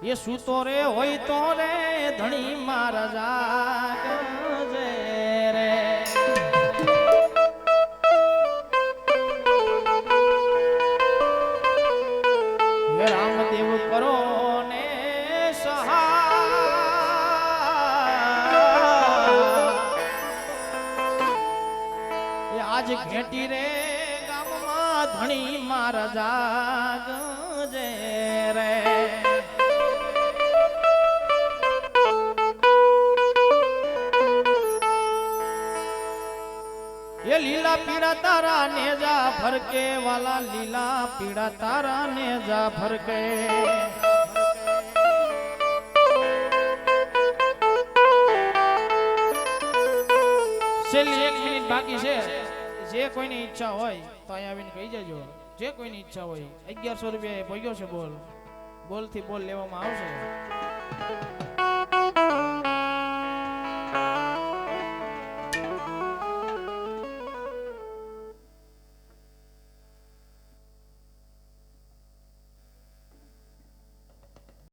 એ સૂતો રે, હોય તો રે, ધણી જાગજે રે. રામદેવ કરો ને સહાય. એ આજ ઘેટી રે, ગામમાં ધણી મારા જાગજે રે. એ લીલા પીળા તારા ને જા ફરકે વાલા લીલા પીળા તારા ને જા ફરકે છેલ્લી એક મિનિટ બાકી છે. જે કોઈની ઈચ્છા હોય તો અહીંયા આવીને કહી જજો જે કોઈની ઈચ્છા હોય, અગિયારસો રૂપિયા ભોગ્યો છે બોલ. બોલથી બોલ લેવામાં આવશે.